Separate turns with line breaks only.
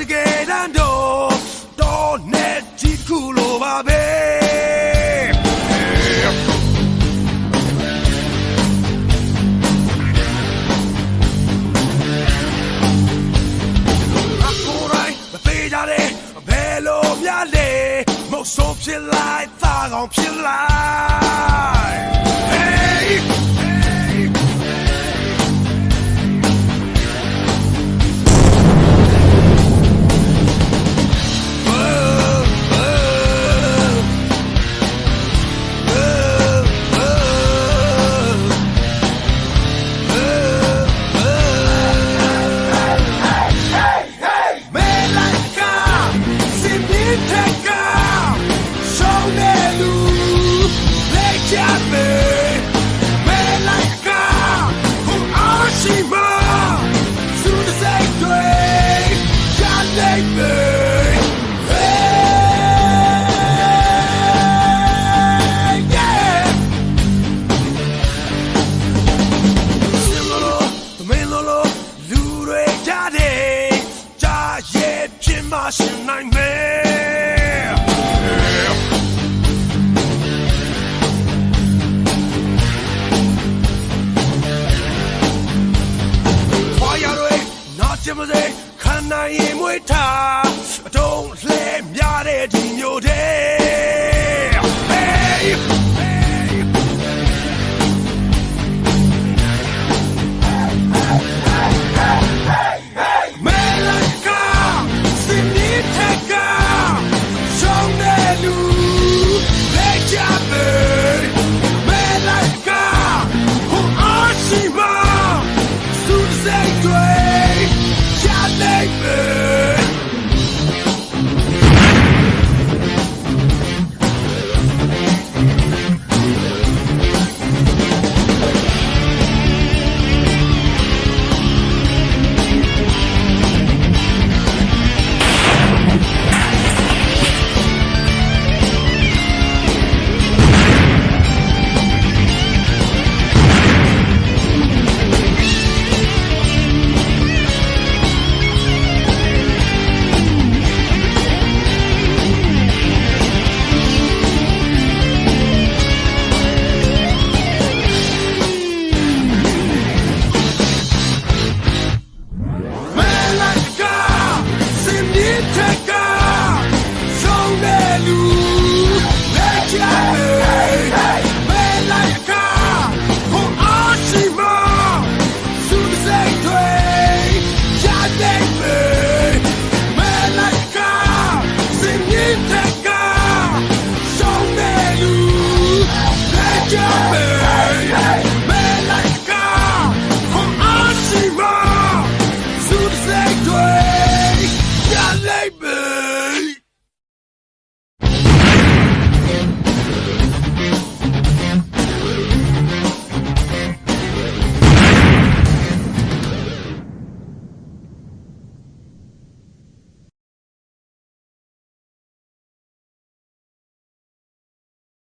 တကယ်တမ်းတော့တော့ net ဒီခုလိုပါပဲ Hello, my lady, most hope you like, thought on you like. နာရှင်နိုင်မယ်ဖာရရဲနာချင်မစေခံနိုင်မွေးထားအတုံးလှဲများတဲ့ဒီမျိုးတဲ့ 对，眼泪。